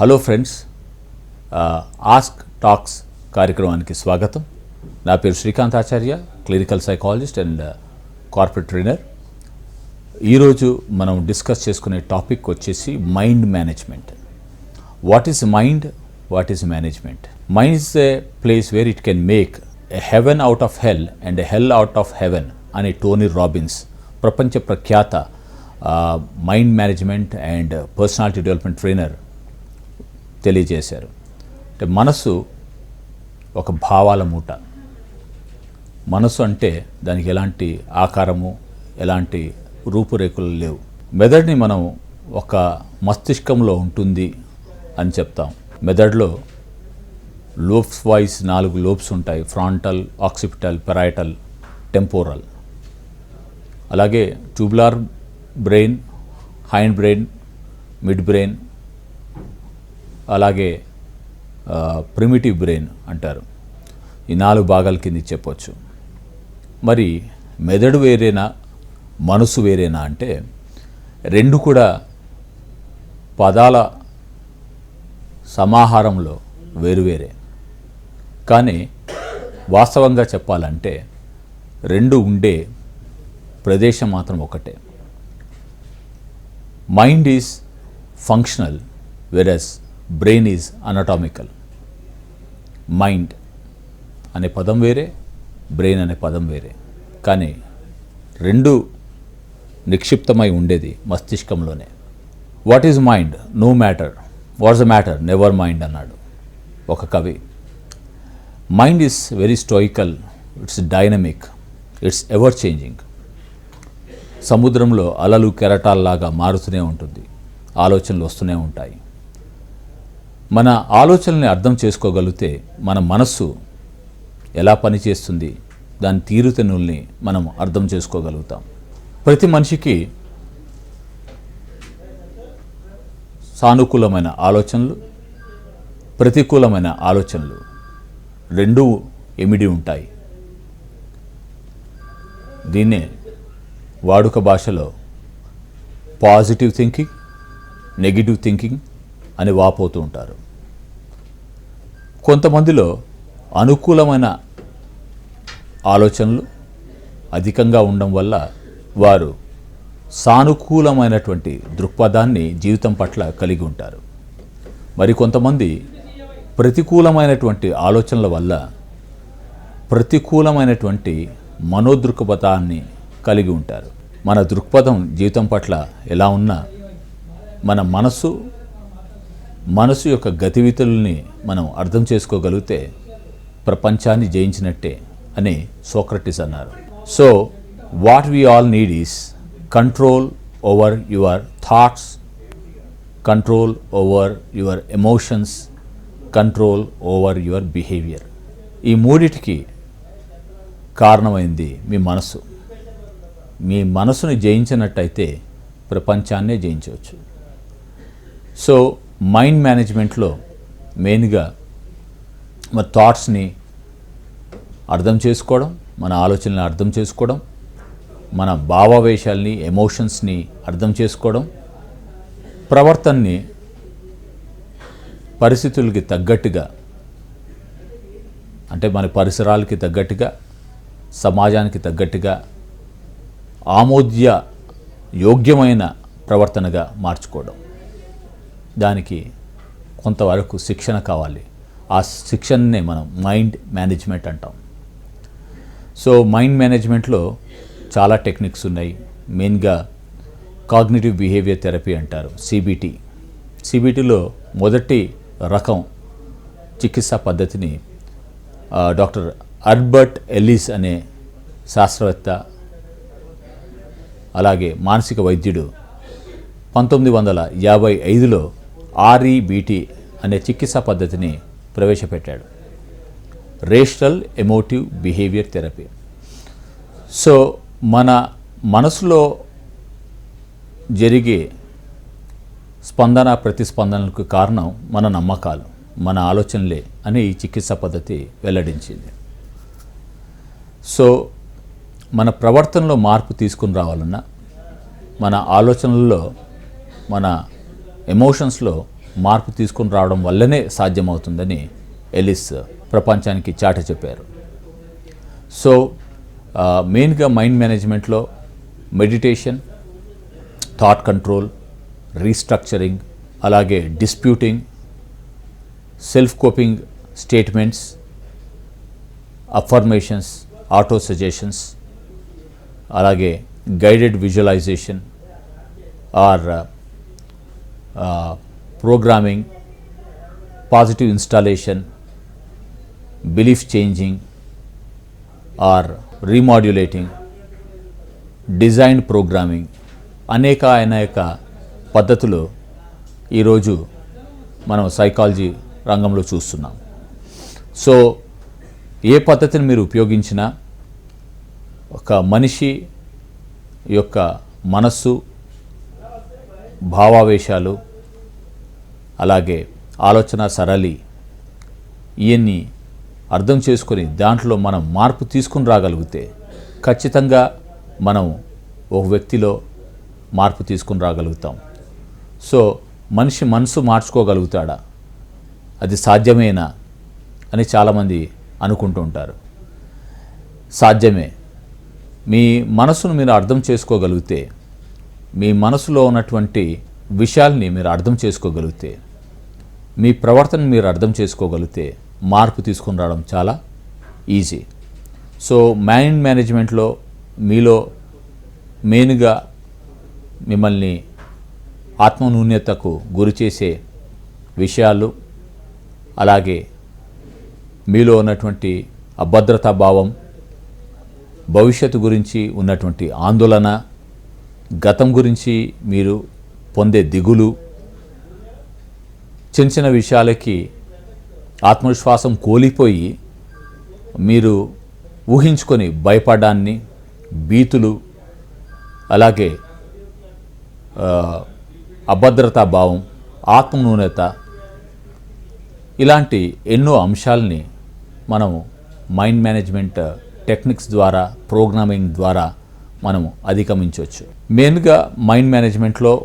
Hello friends ask talks కార్యక్రమానికి స్వాగతం. నా పేరు Srikanth Acharya clinical psychologist and corporate trainer. ఈరోజు మనం డిస్కస్ చేసుకునే టాపిక్ వచ్చేసి mind management. What is mind what is management mind is a place where it can make a heaven out of hell and a hell out of heaven అనే Tony Robbins ప్రపంచ ప్రఖ్యాత mind management and personality development trainer తెలియజేశారు. అంటే మనసు ఒక భావాల మూట. మనసు అంటే దానికి ఎలాంటి ఆకారము ఎలాంటి రూపురేఖలు లేవు. మెదడుని మనం ఒక మస్తిష్కంలో ఉంటుంది అని చెప్తాం. మెదడులో లోబ్స్ వాయిస్ నాలుగు లోబ్స్ ఉంటాయి. Frontal occipital parietal temporal. అలాగే tubular brain hind brain mid brain అలాగే ప్రిమిటివ్ బ్రెయిన్ అంటారు. ఈ నాలుగు భాగాల కింద చెప్పొచ్చు. మరి మెదడు వేరేనా మనసు వేరేనా అంటే రెండు కూడా పదాల సమాహారంలో వేరువేరే కానీ వాస్తవంగా చెప్పాలంటే రెండు ఉండే ప్రదేశం మాత్రం ఒకటే. Mind is functional versus brain is anatomical mind అనే పదం వేరే బ్రెయిన్ అనే పదం వేరే. కానీ రెండు నిక్షిప్తమై ఉండేది మస్తిష్కంలోనే. What is mind no matter what's the matter never mind అన్నాడు ఒక కవి. Mind is very stoical it's dynamic it's ever changing సముద్రంలో అలలు కెరటాల్లాగా మారుతూనే ఉంటుంది. ఆలోచనలు వస్తూనే ఉంటాయి. మన ఆలోచనల్ని అర్థం చేసుకోగలిగితే మన మనస్సు ఎలా పనిచేస్తుంది దాని తీరుతెన్నుల్ని మనం అర్థం చేసుకోగలుగుతాం. ప్రతి మనిషికి సానుకూలమైన ఆలోచనలు ప్రతికూలమైన ఆలోచనలు రెండూ ఎమిడి ఉంటాయి. దీన్నే వాడుక భాషలో పాజిటివ్ థింకింగ్ నెగిటివ్ థింకింగ్ అని వాపోతూ ఉంటారు. కొంతమందిలో అనుకూలమైన ఆలోచనలు అధికంగా ఉండడం వల్ల వారు సానుకూలమైనటువంటి దృక్పథాన్ని జీవితం పట్ల కలిగి ఉంటారు. మరి కొంతమంది ప్రతికూలమైనటువంటి ఆలోచనల వల్ల ప్రతికూలమైనటువంటి మనోదృక్పథాన్ని కలిగి ఉంటారు. మన దృక్పథం జీవితం పట్ల ఎలా ఉన్నా మన మనసు మనసు యొక్క గతివితుల్ని మనం అర్థం చేసుకోగలిగితే ప్రపంచాన్ని జయించినట్టే అని సోక్రటిస్ అన్నారు. So what we all need is control over your thoughts control over your emotions control over your behaviour ఈ మూడిటికి కారణమైంది మీ మనసు. మీ మనసుని జయించినట్టయితే ప్రపంచాన్నే జయించవచ్చు. సో మైండ్ మేనేజ్మెంట్లో మెయిన్గా మన థాట్స్ని అర్థం చేసుకోవడం మన ఆలోచనలను అర్థం చేసుకోవడం మన భావావేశాలని ఎమోషన్స్ని అర్థం చేసుకోవడం ప్రవర్తనని పరిస్థితులకి తగ్గట్టుగా అంటే మన పరిసరాలకి తగ్గట్టుగా సమాజానికి తగ్గట్టుగా ఆమోద్య యోగ్యమైన ప్రవర్తనగా మార్చుకోవడం. దానికి కొంతవరకు శిక్షణ కావాలి. ఆ శిక్షణనే మనం మైండ్ మేనేజ్మెంట్ అంటాం. సో మైండ్ మేనేజ్మెంట్లో చాలా టెక్నిక్స్ ఉన్నాయి. మెయిన్గా కాగ్నిటివ్ బిహేవియర్ థెరపీ అంటారు సిబిటి సిబిటిలో మొదటి రకం చికిత్సా పద్ధతిని డాక్టర్ అర్బర్ట్ ఎల్లిస్ అనే శాస్త్రవేత్త అలాగే మానసిక వైద్యుడు పంతొమ్మిది వందల యాభై ఐదులో ఆర్ఈబిటి అనే చికిత్సా పద్ధతిని ప్రవేశపెట్టాడు. Rational emotive behaviour therapy. So మన మనసులో జరిగే స్పందన ప్రతిస్పందనలకు కారణం మన నమ్మకాలు మన ఆలోచనలే అని ఈ చికిత్సా పద్ధతి వెల్లడించింది. సో మన ప్రవర్తనలో మార్పు తీసుకుని రావాలన్నా మన ఆలోచనల్లో మన ఎమోషన్స్లో మార్పు తీసుకుని రావడం వల్లనే సాధ్యమవుతుందని ఎలిస్ ప్రపంచానికి చాట చెప్పారు. సో మెయిన్గా మైండ్ మేనేజ్మెంట్లో మెడిటేషన్ థాట్ కంట్రోల్ రీస్ట్రక్చరింగ్ అలాగే disputing self coping statements affirmations auto suggestions అలాగే guided visualisation or programming positive installation belief changing or remodulating design programming అనేక అనేక పద్ధతులు ఈరోజు మనం సైకాలజీ రంగంలో చూస్తున్నాం. సో ఏ పద్ధతిని మీరు ఉపయోగించినా ఒక మనిషి యొక్క మనస్సు భావావేశాలు అలాగే ఆలోచన సరళి. ఇవన్నీ అర్థం చేసుకొని దాంట్లో మనం మార్పు తీసుకుని రాగలిగితే ఖచ్చితంగా మనం ఒక వ్యక్తిలో మార్పు తీసుకుని రాగలుగుతాం. సో మనిషి మనసు మార్చుకోగలుగుతాడా? అది సాధ్యమేనా అని చాలామంది అనుకుంటూ ఉంటారు. సాధ్యమే. మీ మనసును మీరు అర్థం చేసుకోగలిగితే మీ మనసులో ఉన్నటువంటి విషయాల్ని మీరు అర్థం చేసుకోగలిగితే మీ ప్రవర్తన మీరు అర్థం చేసుకోగలిగితే మార్పు తీసుకుని రావడం చాలా ఈజీ సో మైండ్ మేనేజ్మెంట్లో మీలో మెయిన్గా మిమ్మల్ని ఆత్మనూన్యతకు గురి చేసే విషయాలు అలాగే మీలో ఉన్నటువంటి అభద్రతా భావం భవిష్యత్తు గురించి ఉన్నటువంటి ఆందోళన గతం గురించి మీరు పొందే దిగులు చిన్న చిన్న విషయాలకి ఆత్మవిశ్వాసం కోలిపోయి మీరు ఊహించుకొని భయపడాన్ని భీతులు అలాగే అభద్రతా భావం ఆత్మన్యూనత ఇలాంటి ఎన్నో అంశాలని మనము మైండ్ మేనేజ్మెంట్ టెక్నిక్స్ ద్వారా ప్రోగ్రామింగ్ ద్వారా మనము అధిగమించవచ్చు. మెయిన్గా మైండ్ మేనేజ్మెంట్లో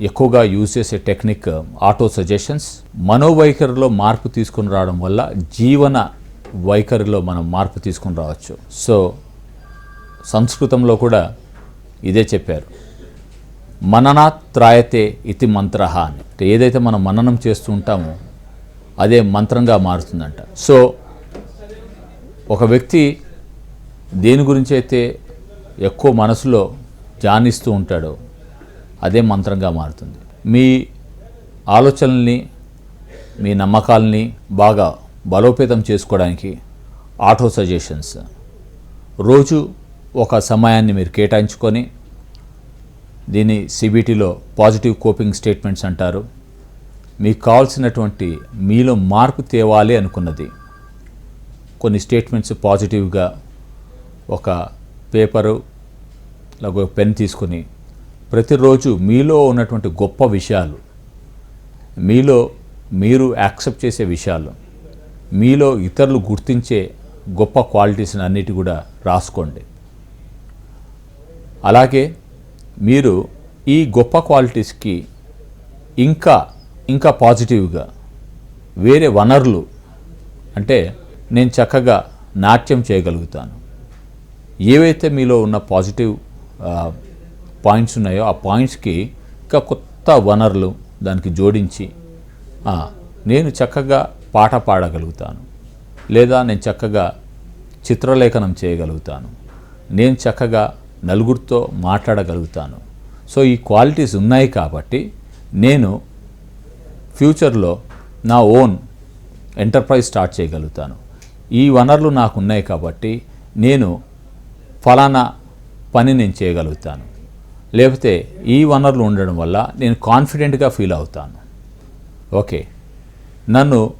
ఎక్కువగా యూజ్ చేసే టెక్నిక్ ఆటో సజెషన్స్. మనోవైఖరిలో మార్పు తీసుకుని రావడం వల్ల జీవన వైఖరిలో మనం మార్పు తీసుకుని రావచ్చు. సో సంస్కృతంలో కూడా ఇదే చెప్పారు. మననాత్ త్రాయతే ఇతి మంత్ర అని. అంటే ఏదైతే మనం మననం చేస్తూ ఉంటామో అదే మంత్రంగా మారుతుందంట. సో ఒక వ్యక్తి దేని గురించి అయితే ఎక్కువ మనసులో ధ్యానిస్తూ ఉంటాడో అదే మంత్రంగా మారుతుంది. మీ ఆలోచనల్ని మీ నమ్మకాలని బాగా బలోపేతం చేసుకోవడానికి ఆటో సజెషన్స్. రోజు ఒక సమయాన్ని మీరు కేటాయించుకొని దీన్ని సిబిటీలో పాజిటివ్ కోపింగ్ స్టేట్మెంట్స్ అంటారు. మీకు కావాల్సినటువంటి మీలో మార్పు తేవాలి అనుకున్నది. కొన్ని స్టేట్మెంట్స్ పాజిటివ్గా ఒక పేపరు లేకపోతే పెన్ తీసుకుని ప్రతిరోజు మీలో ఉన్నటువంటి గొప్ప విషయాలు మీలో మీరు యాక్సెప్ట్ చేసే విషయాలు మీలో ఇతరులు గుర్తించే గొప్ప క్వాలిటీస్ని అన్నిటి కూడా రాసుకోండి. అలాగే మీరు ఈ గొప్ప క్వాలిటీస్కి ఇంకా ఇంకా పాజిటివ్గా వేరే వనరులు అంటే నేను చక్కగా నాట్యం చేయగలుగుతాను. ఏవైతే మీలో ఉన్న పాజిటివ్ పాయింట్స్ ఉన్నాయో ఆ పాయింట్స్కి ఇంకా కొత్త వనరులు దానికి జోడించి నేను చక్కగా పాట పాడగలుగుతాను. లేదా నేను చక్కగా చిత్రలేఖనం చేయగలుగుతాను. నేను చక్కగా నలుగురితో మాట్లాడగలుగుతాను. సో ఈ క్వాలిటీస్ ఉన్నాయి కాబట్టి నేను ఫ్యూచర్లో నా ఓన్ ఎంటర్ప్రైజ్ స్టార్ట్ చేయగలుగుతాను. ఈ వనరులు నాకు ఉన్నాయి కాబట్టి నేను ఫలానా పని నేను చేయగలుగుతాను. లేకపోతే ఈ వనరులు ఉండడం వల్ల నేను కాన్ఫిడెంట్గా ఫీల్ అవుతాను. ఓకే. నన్ను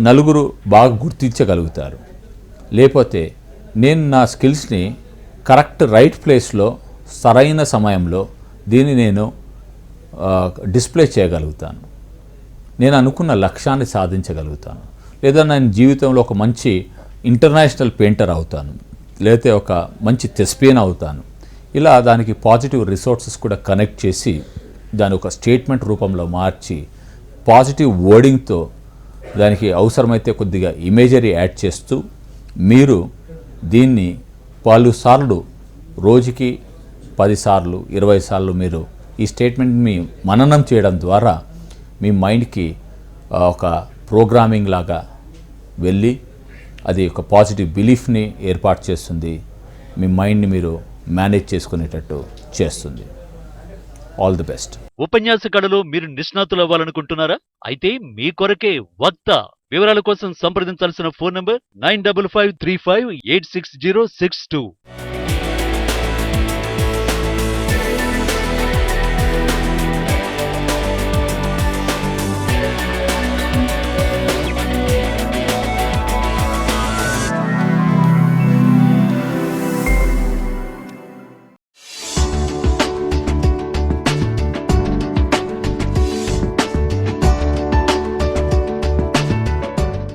నలుగురు బాగా గుర్తించగలుగుతారు. లేకపోతే నేను నా స్కిల్స్ని కరెక్ట్ రైట్ ప్లేస్లో సరైన సమయంలో దీన్ని నేను డిస్ప్లే చేయగలుగుతాను. నేను అనుకున్న లక్ష్యాన్ని సాధించగలుగుతాను. లేదా నేను జీవితంలో ఒక మంచి ఇంటర్నేషనల్ పెయింటర్ అవుతాను. లేకపోతే ఒక మంచి తెస్పియన్ అవుతాను. ఇలా దానికి పాజిటివ్ రిసోర్సెస్ కూడా కనెక్ట్ చేసి దాని ఒక స్టేట్మెంట్ రూపంలో మార్చి పాజిటివ్ వర్డింగ్తో దానికి అవసరమైతే కొద్దిగా ఇమేజరీ యాడ్ చేస్తూ మీరు దీన్ని పలుసార్లు రోజుకి పదిసార్లు ఇరవై సార్లు మీరు ఈ స్టేట్మెంట్ని మననం చేయడం ద్వారా మీ మైండ్కి ఒక ప్రోగ్రామింగ్ లాగా వెళ్ళి అది ఒక పాజిటివ్ బిలీఫ్ని ఏర్పాటు చేస్తుంది. మీ మైండ్ని మీరు మేనేజ్ చేసుకునేటట్టు చేస్తుంది. ఆల్ ది బెస్ట్ ఉపన్యాస కళలో మీరు నిష్ణాతులు అవ్వాలనుకుంటున్నారా అయితే మీ కొరకే వక్త వివరాల కోసం సంప్రదించాల్సిన phone number nine double five three five eight six zero six two.